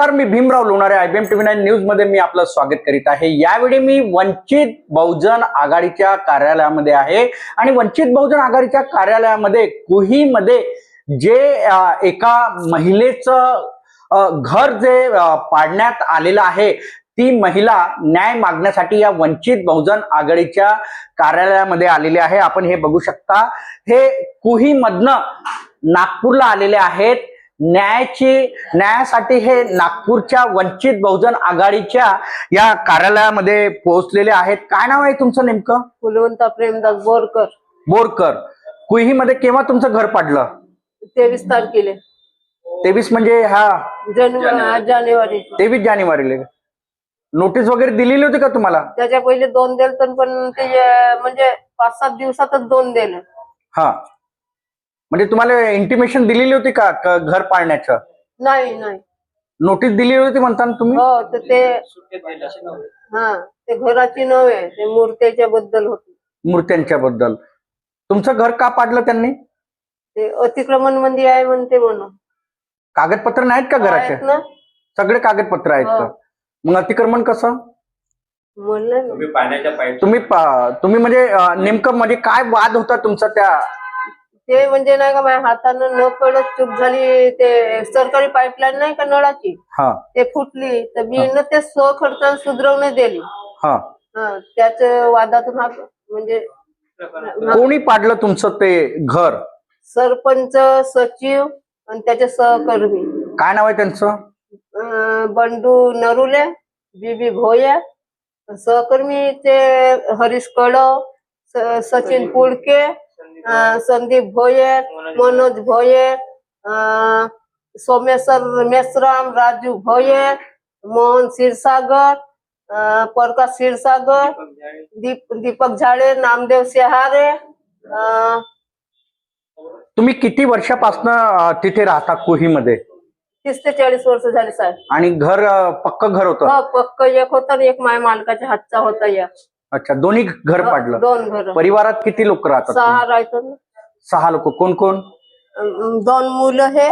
नमस्कार मी Bhimrao Lonare IBM TV nine न्यूजमध्ये मी आपलं स्वागत करीत आहे. यावेळी मी वंचित बहुजन आघाडीच्या कार्यालयामध्ये आहे आणि वंचित बहुजन आघाडीच्या कार्यालयामध्ये कुहीमध्ये जे एका महिलेचं घर जे पाडण्यात आलेलं आहे ती महिला न्याय मागण्यासाठी या वंचित बहुजन आघाडीच्या कार्यालयामध्ये आलेली आहे. आपण हे बघू शकता. हे कुहीमधनं नागपूरला आलेले आहेत. न्यायाची न्यायासाठी हे नागपूरच्या वंचित बहुजन आघाडीच्या या कार्यालयामध्ये पोहोचलेले आहेत. काय नाव आहे तुमचं नेमकं? कुलवंता प्रेमदास बोरकर. बोरकर. कुहीमध्ये केव्हा तुमचं घर पाडलं? तेवीस तारखेला. तेवीस म्हणजे हा? जानेवारी. जानेवारी. तेवीस जानेवारीला. नोटीस वगैरे दिलेली होती का तुम्हाला? त्याच्या पहिले दोन दिल तर पण ते म्हणजे पाच सात दिवसातच दोन दिलं. हा. म्हणजे तुम्हाला इंटिमेशन दिलेली होती का क- घर पाडण्याचं नाही नाही. नोटीस दिलेली होती म्हणता ना तुम्ही? हो तर ते हा ते घराची नव्हे ते मूर्त्याच्या बद्दल होती. मूर्त्यांच्या बद्दल तुमचं घर का पाडलं त्यांनी? ते अतिक्रमण मंदी आहे म्हणते म्हणून. कागदपत्र नाहीत का घराचे? आहेत ना? सगळे कागदपत्र आहेत का? हो. मग अतिक्रमण कसं? म्हणलं ना. तुम्ही पाण्याच्या पाईप तुम्ही पा- तुम्ही म्हणजे अं, नेमकं म्हणजे काय वाद होता तुमचा त्या ते म्हणजे नाही का माझ्या हातानं न कळत चूक झाली ते सरकारी पाईपलाईन नाही का नळाची? हा. ते फुटली तर मी न ते स्वखर्चाने सुधरवणे दिली. हा. हा त्याच वादातून हा म्हणजे कोणी पाडलं तुमचं ते घर? सरपंच सचिव आणि त्याचे सहकर्मी. काय नाव आहे त्यांचं? अं, बंडू नरुले बीबी भोये सहकर्मी ते हरीश कडव स- सचिन पुळके संदीप भोये मनोज भोये अं, सोमेश्वर मेश्राम राजू भोये मोहन क्षीरसागर अं, प्रकाश क्षीरसागर दीप दीपक झाडे नामदेव सेहारे अं, तुम्ही किती वर्षापासून तिथे राहता कुहीमध्ये? तीस ते चाळीस वर्ष झाली साहेब. आणि घर पक्क घर होतं? हो पक्क एक होता आणि एक माझ्या मालकाच्या हातचा होता या अच्छा दोन्ही घर पाडलं. दोन घर. परिवारात किती लोक राहतात सहा तुम्ही? राहतो ना. सहा लोक. कोण कोण अं, दोन मुलं हे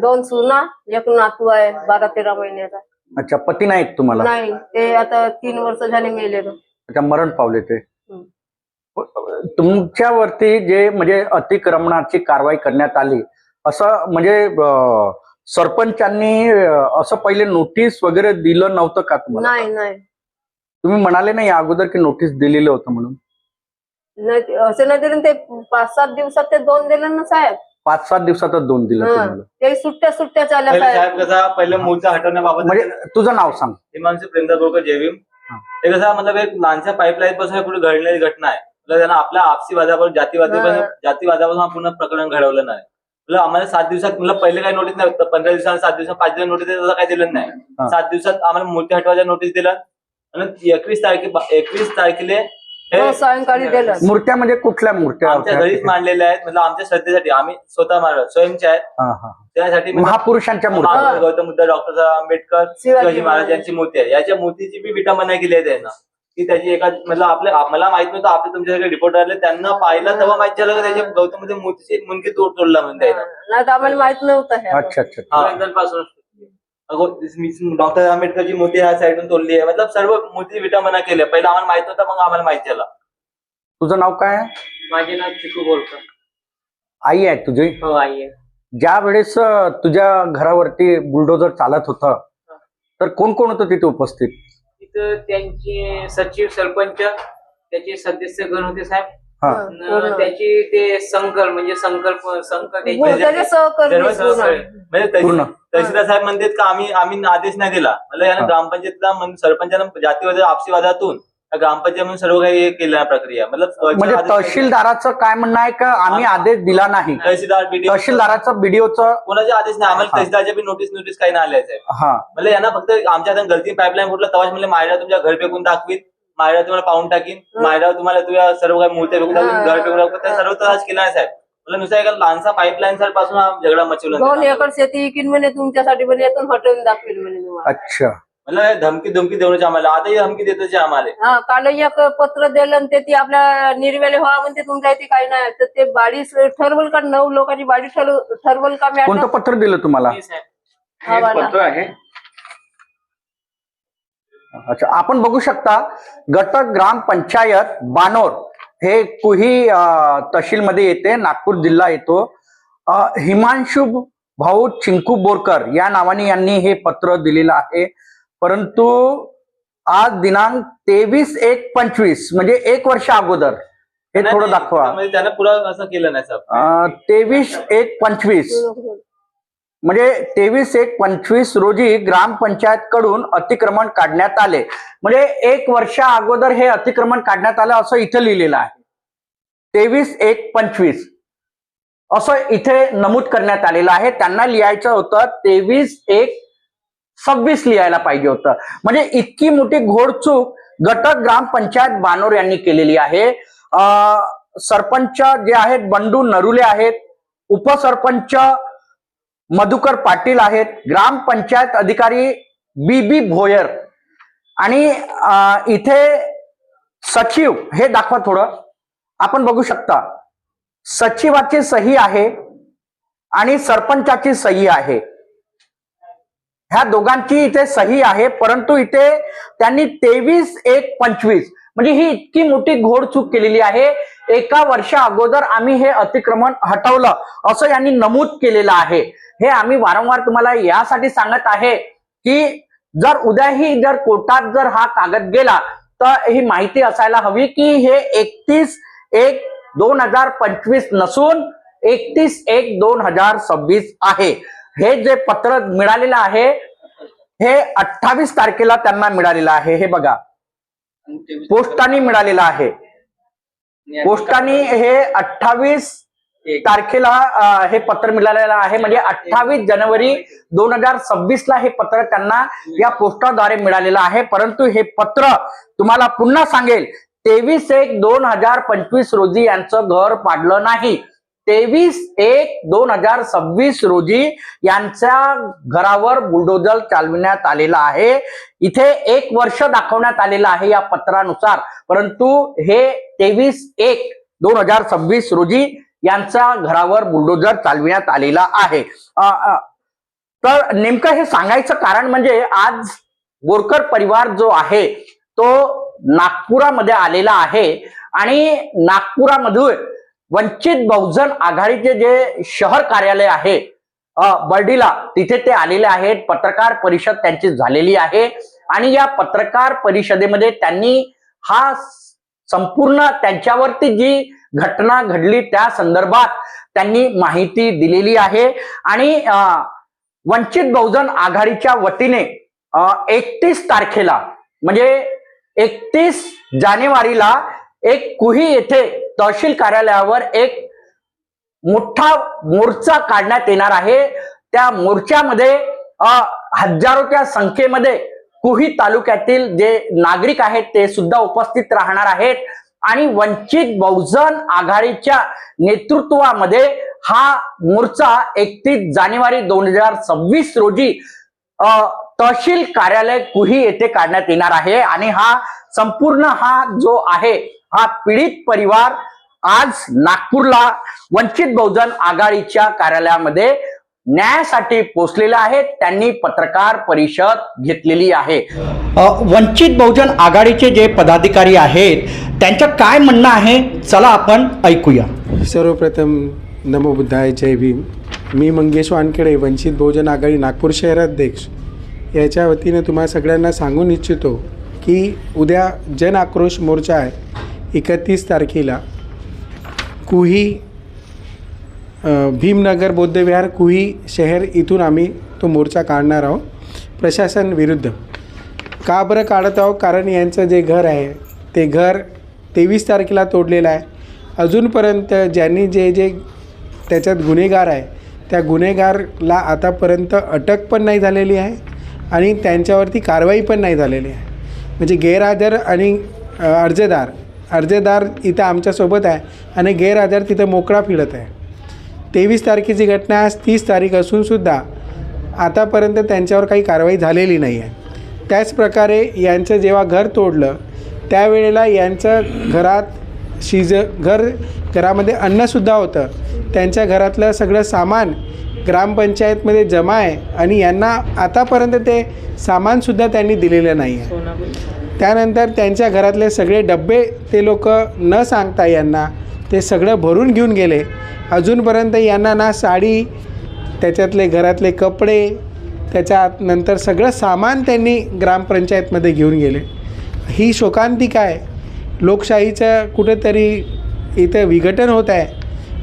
दोन सुना एक नातू आहे बारा तेरा महिन्याचा. अच्छा पती नाहीत तुम्हाला? नाही ते आता तीन वर्ष झाले मेले अच्छा मरण पावले ते. तुमच्यावरती जे म्हणजे अतिक्रमणाची कारवाई करण्यात आली असं म्हणजे अं, सरपंचांनी अं, असं पहिले नोटीस वगैरे दिलं नव्हतं का तुम्हाला? नाही नाही. तुम्ही म्हणाले नाही या अगोदर की नोटीस दिलेलं होतं म्हणून. नाही ते- असं नाही तरी ते पाच सात दिवसात ते दोन दिले ना साहेब. पाच सात दिवसातच दोन दिलं हं. तुम्हाला. ते सुट्ट्या सुट्ट्या चालल्या पहिले साहेब. साहेब कसा पहिले मूळचा हटवण्याबाबत म्हणजे तुझं नाव सांग. हिमांशू प्रेमदास बोरकर जेवीम. हा. ते कसं मतलब एक लहानशा पाईपलाईन पासून कुठे घडलेली घटना आहे. मतलब त्यांना आपल्या आपसी वादापासून जातीवादापासून हा. जातीवादापासून हा पूर्ण प्रकरण घडवलं नाही. मतलब आम्हाला सात दिवसात मतलब पहिले काही नोटीस नाही पंधरा दिवसांना सात दिवसात पाच दिवस नोटीस काही दिलं नाही. हा. सात दिवसात आम्हाला मूर्ती हटवायच्या नोटीस दिलं. आणि एकवीस तारखे एकवीस तारखेला हे सायंकाळी मूर्त्या म्हणजे कुठल्या मूर्त्या? आमच्या? घरीच मांडलेल्या आहेत. मतलब आमच्या श्रद्धेसाठी आम्ही स्वतः मांडलो. स्वयंच्या आहेत. हा, हा. त्यासाठी मतलब महापुरुषांच्या मूर्त्या. महात्मा गौतम बुद्ध डॉक्टर साहेब आंबेडकर शिवाजी शिवाजी महाराज. यांची मूर्ती आहे. याच्या मूर्तीची बी विटंबना केली आहे त्यांना. की त्याची एका मतलब आपल्या मला माहीत नव्हतं. आपले तुमच्याकडे रिपोर्टर आले. त्यांना पाहिलं तेव्हा माहीत झालं की त्याच्या गौतम बुद्ध मूर्तीची मुनकी तोड तोडला म्हणते नाही तर आम्हाला माहीत नव्हतं हे. अच्छा अच्छा अच्छा. डॉक्टर आंबेडकरची मूर्ती ह्या साईडून तोडली आहे. मतलब सर्व मूर्ती विटंबना केली. आहे. पहिलं आम्हाला माहीत नव्हतं मग आम्हाला माहीत झालं. तुझं नाव काय आहे? माझे नाव चिकू बोलकर. आई आहे तुझी? हो आई आहे. ज्या वेळेस अं, तुझ्या घरावरती बुलडोजर चालत होतं तर कोण कोण होतं तिथे उपस्थित? तिथं त्यांचे सचिव सरपंच त्याचे सदस्यगण होते साहेब न. त्याची ते संकल्प म्हणजे संकल्प संकल्प हो, त्याचे सहकर्मी सर्व पूर्ण. सहकारी. म्हणजे तहसील- पूर्ण. तहसीलदार साहेब म्हणतात का आम्ही आम्ही आदेश नाही दिला म्हणजे हा. यानं ग्रामपंचायतला म्हण- सरपंचानं जातीवाद आपसी वादातून त्या ग्रामपंचायत म्हणून सर्व काही हे केलं आहे प्रक्रिया मतलब म्हणजे आदेश- तहसीलदाराचं काय म्हणणं आहे का आम्ही आदेश दिला नाही तहसीलदार BDO तहसीलदाराचं बीडीओचं कोणाचे आदेश नाही आम्हाला हा. तहसीलदारच्या बी नोटीस नोटीस काही नाही आले साहेब हा म्हणजे यांना फक्त आमच्या हातात गलती पाईपलाईन फुटलं तेव्हाच म्हणजे मायरा तुमच्या घर फेकून दाखवीत मायरा तुम्हाला पाहून टाकीन. मायरा तुम्हाला तुझ्या सर्व काही मूर्त्या फेकून दाखवीन घर फेकून दाखवीन ते सर्व त्रास केला आहे साहेब. मला नुसता एका लहानसा पाईपलाईन सरपासून हा झगडा मचवला दोन त्यांना. एकर शेती इकीन म्हणे तुमच्यासाठी पण येतून हटवून दाखवेल म्हणे तुम्हाला. अच्छा. मला हे धमकी धमकी देऊनच आम्हाला आताही धमकी देतच आहे आम्हाला. हा काल एक पत्र दिलं आणि ते ती आपल्या निर्वेले व्हा म्हणते तुमच्या इथे काही नाही. तर ते बाडी ठरवल का नऊ लोकांची बाडी ठरव- ठरवल का कोणतं मॅडम पत्र दिलं तुम्हाला? हे साहेब हा, हे वाला. पत्र आहे अच्छा आपण बघू शकता गट ग्रामपंचायत बानोर हे कुही तहसीलमध्ये येते नागपूर जिल्हा येतो. अ, हिमांशु भाऊ चिंकू बोरकर या नावाने यांनी हे पत्र दिलेलं आहे. परंतु आज दिनांक तेवीस एक पंचवीस म्हणजे एक वर्ष अगोदर हे थोडं दाखवा. म्हणजे त्यानं पुरं असं केलं नाही तेवीस एक पंचवीस. म्हणजे तेवीस एक पंचवीस रोजी ग्रामपंचायत कडून अतिक्रमण काढण्यात आले. म्हणजे एक वर्षा अगोदर हे अतिक्रमण काढण्यात आलं असं इथे लिहिलेलं आहे. तेवीस एक पंचवीस. असं इथे नमूद करण्यात आलेलं आहे. त्यांना लिहायचं होतं तेवीस एक सव्वीस लिहायला पाहिजे होतं. म्हणजे इतकी मोठी घोडचूक गट ग्रामपंचायत बानोर यांनी केलेली आहे. सरपंच जे आहेत बंडू नरुले आहेत उपसरपंच मधुकर पाटील आहेत ग्रामपंचायत अधिकारी बी बी भोयर. आणि इथे सचिव हे दाखवा थोडं. आपण बघू शकता सचिवाची सही आहे आणि सरपंचाची सही आहे. ह्या दोघांची इथे सही आहे परंतु इथे त्यांनी तेवीस एक पंचवीस म्हणजे ही इतकी मोठी घोडचूक केलेली आहे. एका वर्षा अगोदर आम्ही हे अतिक्रमण हटवलं असं यांनी नमूद केलेलं आहे. हे आम्ही वारंवार तुम्हाला यासाठी सांगत आहे की जर उद्याही जर कोर्टात जर हा कागद गेला तर ही माहिती असायला हवी की हे एकतीस एक दोन हजार पंचवीस नसून एकतीस एक दोन हजार सव्वीस आहे. हे जे पत्र मिळालेलं आहे हे अठ्ठावीस तारखेला त्यांना मिळालेलं आहे. हे बघा. पोस्टाने मिळालेलं आहे. पोस्टाने हे अठ्ठावीस तारखेला हे पत्र मिळालेलं आहे. म्हणजे अठ्ठावीस जानेवारी दोन हजार सव्वीस ला हे पत्र त्यांना या पोस्टाद्वारे मिळालेलं आहे. परंतु हे पत्र तुम्हाला पुन्हा सांगेल तेवीस एक दोन हजार पंचवीस रोजी यांचं घर पाडलं नाही. तेवीस एक दोन हजार सव्वीस रोजी यांच्या घरावर बुलडोजर चालविण्यात आलेला आहे. इथे एक वर्ष दाखवण्यात आलेलं आहे या पत्रानुसार. परंतु हे तेवीस एक दोन हजार सव्वीस रोजी यांच्या घरावर बुलडोजर चालविण्यात आलेला आहे. तर नेमकं हे सांगायचं कारण म्हणजे आज बोरकर परिवार जो आहे तो नागपुरामध्ये आलेला आहे आणि नागपुरामध्ये वंचित बहुजन आघाडीचे जे शहर कार्यालय आहे बर्डीला तिथे ते आलेले आहेत. पत्रकार परिषद त्यांची झालेली आहे. आणि या पत्रकार परिषदेमध्ये त्यांनी हा संपूर्ण त्यांच्यावरती जी घटना घडली त्या संदर्भात त्यांनी माहिती दिलेली आहे. आणि वंचित बहुजन आघाडीच्या वतीने एकतीस तारखेला म्हणजे एकतीस जानेवारीला एक कुही येथे तहसील कार्यालयावर एक मोठा मोर्चा काढण्यात येणार आहे. त्या मोर्चामध्ये हजारोच्या संख्येमध्ये कुही तालुक्यातील जे नागरिक आहेत ते सुद्धा उपस्थित राहणार आहेत. आणि वंचित बहुजन आघाडीच्या नेतृत्वामध्ये हा मोर्चा एकतीस जानेवारी दोन हजार सव्वीस रोजी तहसील कार्यालय कुही येथे काढण्यात येणार आहे. आणि हा संपूर्ण हा जो आहे हा पीडित परिवार आज नागपूरला वंचित बहुजन आघाडीच्या कार्यालयामध्ये न्यायासाठी पोचलेला आहे त्यांनी पत्रकार परिषद घेतलेली आहे. वंचित बहुजन आघाडीचे जे पदाधिकारी आहेत त्यांचं काय म्हणणं आहे? चला आपण ऐकूया. सर्वप्रथम नमो बुद्धाय जय भीम. मी मंगेश वानखेडे वंचित बहुजन आघाडी नागपूर शहराध्यक्ष याच्या वतीने तुम्हाला सगळ्यांना सांगून इच्छितो की उद्या जन आक्रोश मोर्चा आहे. एकतीस तारखेला कुही भीमनगर बौद्धविहार कुही शहर इथून आम्ही तो मोर्चा काढणार आहोत. प्रशासन विरुद्ध. का बरं काढत आहोत? कारण यांचं जे घर आहे ते घर तेवीस तारखेला तोडलेलं आहे. अजूनपर्यंत ज्यांनी जे जे त्याच्यात गुन्हेगार आहे त्या गुन्हेगारला आतापर्यंत अटक पण नाही झालेली आहे आणि त्यांच्यावरती कारवाई पण नाही झालेली आहे. म्हणजे गैरहजर आणि अर्जदार अर्जदार इथं आमच्यासोबत आहे आणि गैरहजर तिथं मोकळा फिरत आहे. तेवीस तारखेची घटना आज तीस तारीख असूनसुद्धा आतापर्यंत त्यांच्यावर काही कारवाई झालेली नाही आहे. त्याचप्रकारे यांचं जेव्हा घर तोडलं त्यावेळेला यांचं घरात शिज घर घरामध्ये अन्नसुद्धा होतं. त्यांच्या घरातलं सगळं सामान ग्रामपंचायतमध्ये जमा आहे आणि यांना आतापर्यंत ते सामानसुद्धा त्यांनी दिलेलं नाही आहे. त्यानंतर त्यांच्या घरातले सगळे डब्बे ते लोक न सांगता यांना ते सगळं भरून घेऊन गेले. अजूनपर्यंत यांना ना साडी त्याच्यातले घरातले कपडे त्याच्यात नंतर सगळं सामान त्यांनी ग्रामपंचायतमध्ये घेऊन गेले. ही शोकांतिका आहे लोकशाहीचं कुठेतरी इथं विघटन होत आहे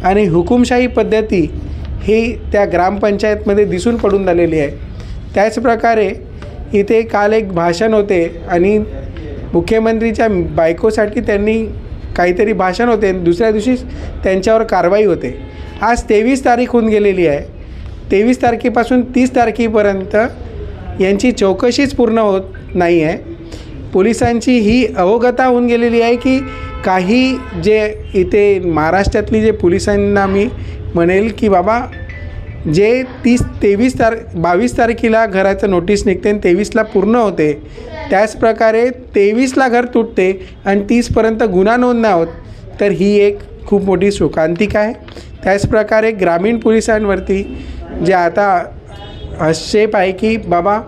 आणि हुकुमशाही पद्धती ही त्या ग्रामपंचायतमध्ये दिसून पडून झालेली आहे. त्याचप्रकारे इथे काल एक भाषण होते आणि मुख्यमंत्रीच्या बायकोसाठी त्यांनी काहीतरी भाषण होते. दुसऱ्या दिवशीच त्यांच्यावर कारवाई होते. आज तेवीस तारीख होऊन गेलेली आहे. तेवीस तारखेपासून तीस तारखेपर्यंत यांची चौकशीच पूर्ण होत नाही आहे. पोलिसांची ही अवगता होऊन गेलेली आहे की काही जे इथे महाराष्ट्रातली जे पोलिसांना मी म्हणेल की बाबा जे तीस तेवीस तार बावीस तारखेला घराचं नोटीस निघते आणि तेवीसला पूर्ण होते. त्याचप्रकारे तेवीसला घर तुटते आणि तीसपर्यंत गुन्हा नोंद नाही होत. तर ही एक खूप मोठी शोकांतिका आहे. त्याचप्रकारे ग्रामीण पोलिसांवरती जे आता आक्षेप आहे की बाबा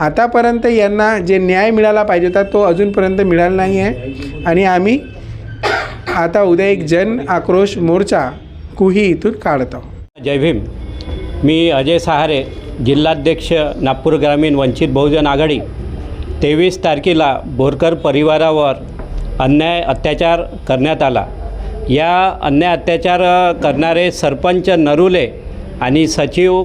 आतापर्यंत यांना जे न्याय मिळाला पाहिजे होता तो अजूनपर्यंत मिळाला नाही आहे. आणि आम्ही आता उद्या एक जन आक्रोश मोर्चा कुही इथून काढतो. जय भीम. मी अजय सहारे जिल्हाध्यक्ष नागपूर ग्रामीण वंचित बहुजन आघाडी. तेवीस तारखेला बोरकर परिवारावर अन्याय अत्याचार करण्यात आला. या अन्याय अत्याचार करणारे सरपंच नरुले आणि सचिव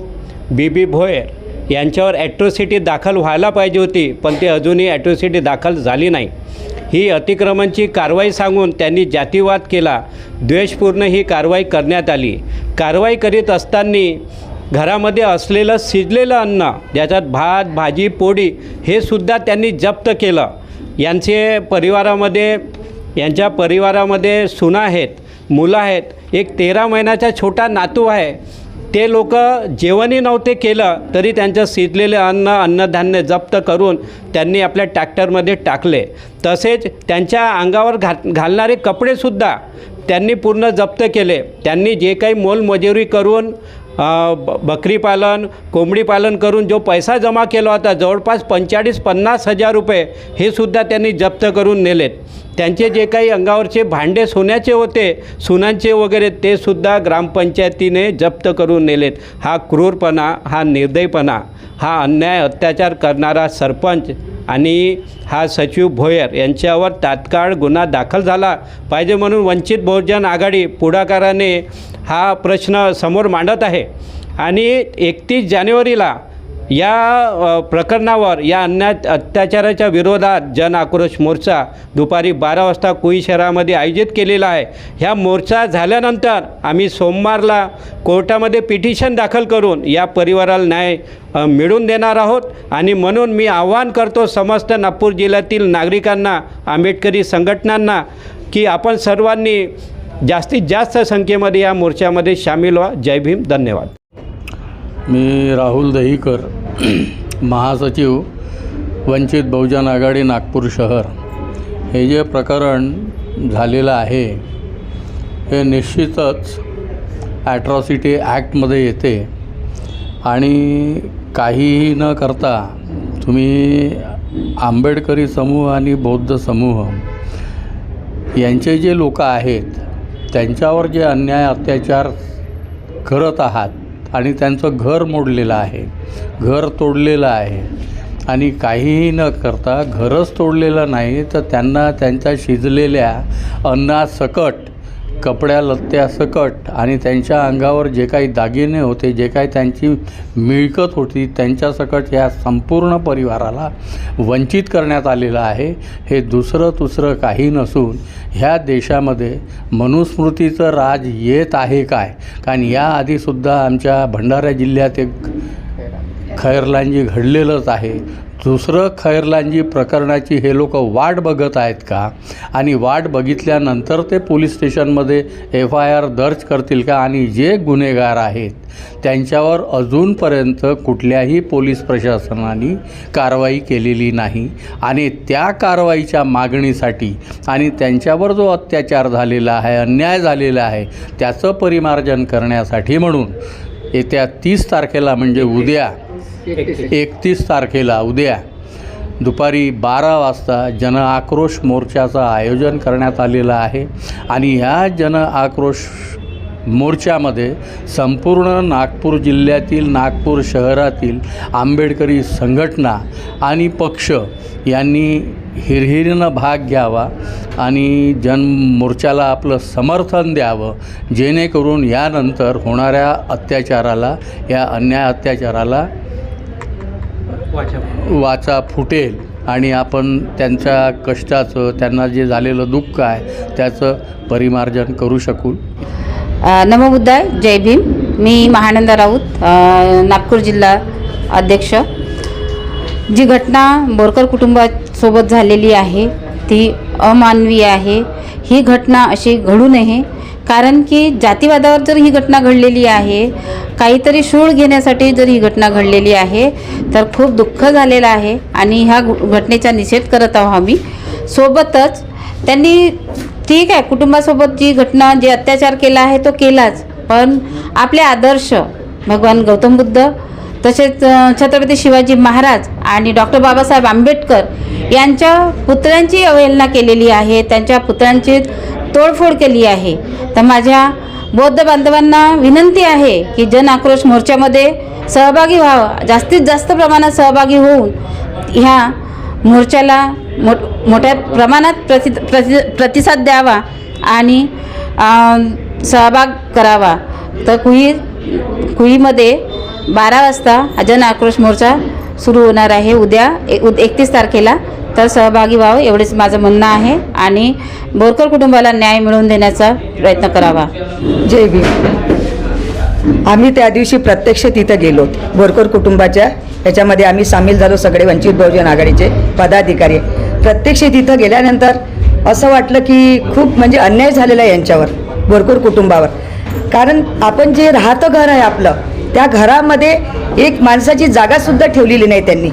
बी बी भोयर यांच्यावर ॲट्रोसिटी दाखल व्हायला पाहिजे होती पण ते अजूनही ॲट्रोसिटी दाखल झाली नाही. ही अतिक्रमणची कारवाई सांगून त्यांनी जातीवाद केला. द्वेषपूर्ण ही कारवाई करण्यात आली. कारवाई करीत असताना घरामध्ये असलेलं शिजलेलं अन्न ज्याच्यात भात भाजी पोळी हे सुद्धा त्यांनी जप्त केलं. यांचे परिवारामध्ये यांच्या परिवारामध्ये सुना आहेत मुलं आहेत. एक तेरा महिन्याचा छोटा नातू आहे. ते लोक जेवणही नव्हते केलं तरी त्यांचं शिजलेले अन्न अन्नधान्य जप्त करून त्यांनी आपल्या टॅक्टरमध्ये टाकले. तसेच त्यांच्या अंगावर घा घालणारे कपडेसुद्धा त्यांनी पूर्ण जप्त केले. त्यांनी जे काही मोलमजुरी करून बकरी पालन कोंबडी पालन करून जो पैसा जमा केला होता जवळपास पंचेचाळीस पन्नास हजार रुपये हे सुद्धा त्यांनी जप्त करून नेलेत. त्यांचे जे काही अंगावरचे भांडे सोन्याचे होते सुनांचे वगैरे ते सुद्धा ग्रामपंचायतीने जप्त करून नेलेत. हा क्रूरपणा हा निर्दयपणा हा अन्याय अत्याचार करणारा सरपंच आणि हा सचिव भोयर यांच्यावर तात्काळ गुन्हा दाखल झाला पाहिजे म्हणून वंचित बहुजन आघाडी पुढाकाराने हा प्रश्न समोर मांडत आहे. आणि एकतीस जानेवारीला या प्रकरणावर या अन्या अत्याचाराच्या विरोधात जन आक्रोश मोर्चा दुपारी बारा वाजता कुई शहरामध्ये आयोजित केलेला आहे. ह्या मोर्चा झाल्यानंतर आम्ही सोमवारला कोर्टामध्ये पिटिशन दाखल करून या परिवाराला न्याय मिळून मिळवून देणार आहोत. आणि म्हणून मी आव्हान करतो समस्त नागपूर जिल्ह्यातील नागरिकांना आंबेडकरी संघटनांना की आपण सर्वांनी जास्तीत जास्त संख्येमध्ये या मोर्चामध्ये सामील व्हा. जय भीम. धन्यवाद. मी राहुल दहीकर महासचिव वंचित बहुजन आघाडी नागपूर शहर. हे जे प्रकरण झालेलं आहे हे निश्चितच ॲट्रॉसिटी ॲक्टमध्ये येते. आणि काहीही न करता तुम्ही आंबेडकरी समूह आणि बौद्ध समूह यांचे जे लोक आहेत त्यांच्यावर जे अन्याय अत्याचार करत आहात आणि त्यांचं घर मोडलेलं आहे घर तोडलेलं आहे आणि काहीही न करता घरच तोडलेलं नाही तर त्यांना त्यांच्या शिजलेल्या अन्नासकट कपड्या लत्त्यासकट आणि त्यांच्या अंगावर जे काही दागिने होते जे काही त्यांची मिळकत होती त्यांच्यासकट या संपूर्ण परिवाराला वंचित करण्यात आलेलं आहे. हे दुसरं दुसरं काही नसून ह्या देशामध्ये मनुस्मृतीचं राज येत आहे काय? कारण याआधीसुद्धा आमच्या भंडारा जिल्ह्यात एक खैरलांजी घडलेलंच आहे. दुसरं खैरलांजी प्रकरणाची हे लोक वाट बघत आहेत का? आणि वाट बघितल्यानंतर ते पोलीस स्टेशनमध्ये एफ आय आर दर्ज करतील का? आणि जे गुन्हेगार आहेत त्यांच्यावर अजूनपर्यंत कुठल्याही पोलीस प्रशासनाने कारवाई केलेली नाही. आणि त्या कारवाईच्या मागणीसाठी आणि त्यांच्यावर जो अत्याचार झालेला आहे अन्याय झालेला आहे त्याचं परिमार्जन करण्यासाठी म्हणून येत्या तीस तारखेला म्हणजे उद्या एकतीस तारखेला उद्या दुपारी बारा वाजता जन आक्रोश मोर्चाचं आयोजन करण्यात आलेलं आहे. आणि ह्या जन आक्रोश मोर्चामध्ये संपूर्ण नागपूर जिल्ह्यातील नागपूर शहरातील आंबेडकरी संघटना आणि पक्ष यांनी हिरहिरीनं भाग घ्यावा आणि जन मोर्चाला आपलं समर्थन द्यावं जेणेकरून यानंतर होणाऱ्या अत्याचाराला या अन्याय अत्याचाराला वाचा. फुटेल आणि आपण त्यांच्या कष्टाचं त्यांना जे झालेलं दुःख आहे त्याचं परिमार्जन करू शकू. अ, नमो बुद्धाय जय भीम. मी महानंदा राऊत नागपूर जिल्हा अध्यक्ष. जी घटना बोरकर कुटुंबासोबत झालेली आहे ती अमानवीय आहे. ही घटना अशी घडू नये कारण की जातीवादावर जर ही घटना घडलेली आहे काहीतरी शूळ घेण्यासाठी जर ही घटना घडलेली आहे तर खूप दुःख झालेलं आहे आणि ह्या घटनेचा निषेध करत आहोत आम्ही. सोबतच त्यांनी ठीक आहे कुटुंबासोबत जी घटना जे अत्याचार केला आहे तो केलाच. पण आपले आदर्श भगवान गौतम बुद्ध तसेच छत्रपती शिवाजी महाराज आणि डॉक्टर बाबासाहेब आंबेडकर यांच्या पुतळ्यांची अवहेलना केलेली आहे. त्यांच्या पुतळ्यांची तोडफोड केली आहे. तर माझ्या बौद्ध बांधवांना विनंती आहे की जन आक्रोश मोर्चामध्ये सहभागी व्हावं. जास्तीत जास्त प्रमाणात सहभागी होऊन ह्या मोर्चाला मोठ मोठ्या प्रमाणात प्रति प्रति प्रतिसाद द्यावा आणि सहभाग करावा. तर कुही कुहीमध्ये बारा वाजता जन आक्रोश मोर्चा सुरू होणार आहे. उद्या एकतीस तारखेला तर सहभागी व्हावं एवढेच माझं म्हणणं आहे. आणि बोरकर कुटुंबाला न्याय मिळवून देण्याचा प्रयत्न करावा. जय भीम. आम्ही त्या दिवशी प्रत्यक्ष तिथं गेलो. बोरकर कुटुंबाच्या याच्यामध्ये आम्ही सामील झालो सगळे वंचित बहुजन आघाडीचे पदाधिकारी. प्रत्यक्ष तिथं गेल्यानंतर असं वाटलं की खूप म्हणजे अन्याय झालेला आहे यांच्यावर बोरकर कुटुंबावर. कारण आपण जे राहतं घर आहे आपलं त्या घरामध्ये एक माणसाची जागासुद्धा ठेवलेली नाही त्यांनी.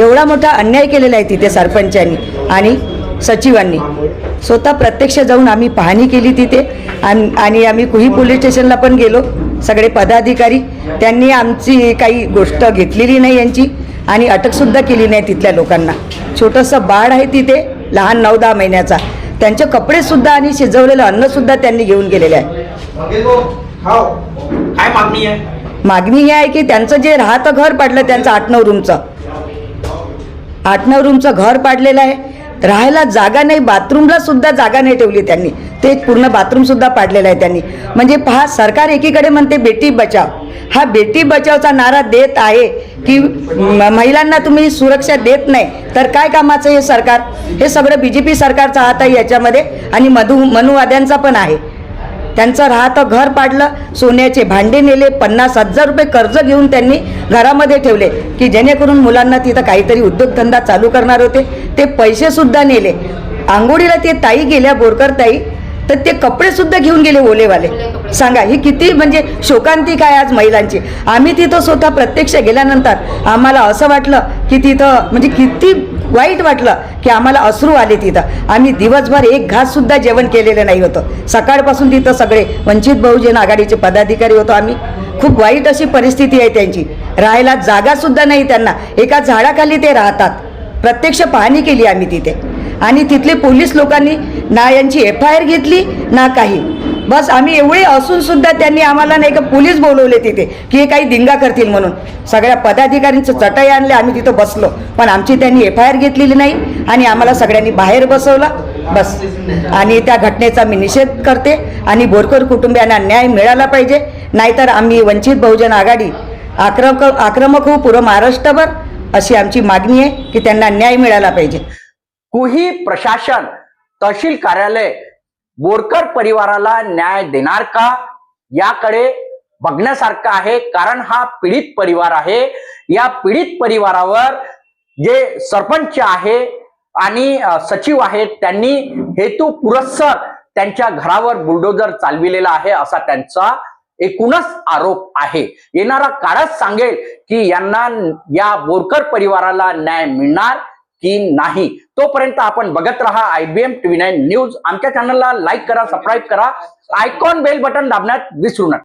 एवढा मोठा अन्याय केलेला आहे तिथे सरपंचांनी आणि सचिवांनी. स्वतः प्रत्यक्ष जाऊन आम्ही पाहणी केली तिथे आणि आणि आम्ही कुही पोलीस स्टेशनला पण गेलो. सगळे पदाधिकारी त्यांनी आमची काही गोष्ट घेतलेली नाही यांची आणि अटकसुद्धा केली नाही तिथल्या लोकांना. छोटंसं बाळ आहे तिथे लहान नऊ दहा महिन्याचा. त्यांचे कपडेसुद्धा आणि शिजवलेलं अन्नसुद्धा त्यांनी घेऊन गेलेले आहे. काय मागणी आहे? मागणी ही आहे की त्यांचं जे राहतं घर पाडलं त्यांचं आठ नऊ रूमचं. आठ नऊ रूमचं घर पाडलेलं आहे. राहायला जागा नाही बाथरूमला सुद्धा जागा नाही ठेवली त्यांनी. ते पूर्ण बाथरूमसुद्धा पाडलेलं आहे त्यांनी. म्हणजे पहा सरकार एकीकडे म्हणते बेटी बचाव. हा बेटी बचावचा नारा देत आहे की महिलांना तुम्ही सुरक्षा देत नाही. तर काय कामाचं हे सरकार? हे सगळं बी जे पी सरकारचा हात आहे याच्यामध्ये. आणि मधु मनुवाद्यांचा पण आहे. त्यांचं राहतं घर पाडलं सोन्याचे भांडे नेले पन्नास हजार रुपये कर्ज घेऊन त्यांनी घरामध्ये ठेवले की जेणेकरून मुलांना तिथं काहीतरी उद्योगधंदा चालू करणार होते. ते पैसेसुद्धा नेले. आंघोळीला ते ताई गेल्या बोरकर ताई तर ते कपडेसुद्धा घेऊन गेले ओलेवाले. सांगा ही किती म्हणजे शोकांतिक आहे आज महिलांची? आम्ही तिथं स्वतः प्रत्यक्ष गेल्यानंतर आम्हाला असं वाटलं की तिथं म्हणजे किती वाईट वाटलं की आम्हाला अश्रू आले तिथं. आम्ही दिवसभर एक घाससुद्धा जेवण केलेलं नाही होतं. सकाळपासून तिथं सगळे वंचित बहुजन आघाडीचे पदाधिकारी होतो आम्ही. खूप वाईट अशी परिस्थिती आहे त्यांची. राहायला जागासुद्धा नाही त्यांना. एका झाडाखाली ते राहतात. प्रत्यक्ष पाहणी केली आम्ही तिथे. आणि तिथले पोलीस लोकांनी ना यांची एफ आय आर घेतली ना काही. बस आम्ही एवढे असून सुद्धा त्यांनी आम्हाला नाही का पोलीस बोलवले तिथे की हे काही दिंगा करतील म्हणून. सगळ्या पदाधिकाऱ्यांचं चटई आणले आम्ही तिथं बसलो. पण आमची त्यांनी एफ आय आर घेतलेली नाही आणि आम्हाला सगळ्यांनी बाहेर बसवलं. बस. आणि त्या घटनेचा मी निषेध करते आणि बोरकर कुटुंबियांना न्याय मिळाला पाहिजे. नाहीतर आम्ही वंचित बहुजन आघाडी आक्रमक आक्रमक होऊ पुरं महाराष्ट्रभर अशी आमची मागणी आहे की त्यांना न्याय मिळाला पाहिजे. कुही प्रशासन तहसील कार्यालय बोरकर परिवाराला न्याय देणार का? याकडे बघण्यासारखं आहे कारण हा पीडित परिवार आहे. या पीडित परिवारावर जे सरपंच आहे आणि सचिव आहेत त्यांनी हेतू पुरस्सर त्यांच्या घरावर बुलडोजर चालविलेला आहे असा त्यांचा एकूणच आरोप आहे. येणारा काळच सांगेल की यांना या बोरकर परिवाराला न्याय मिळणार की नाही. तोपर्यंत आपण बघत राहा आयबीएम टीव्ही नाईन न्यूज आमच्या चॅनलला लाईक करा सबस्क्राईब करा. आयकॉन बेल बटन दाबण्यात विसरू नका.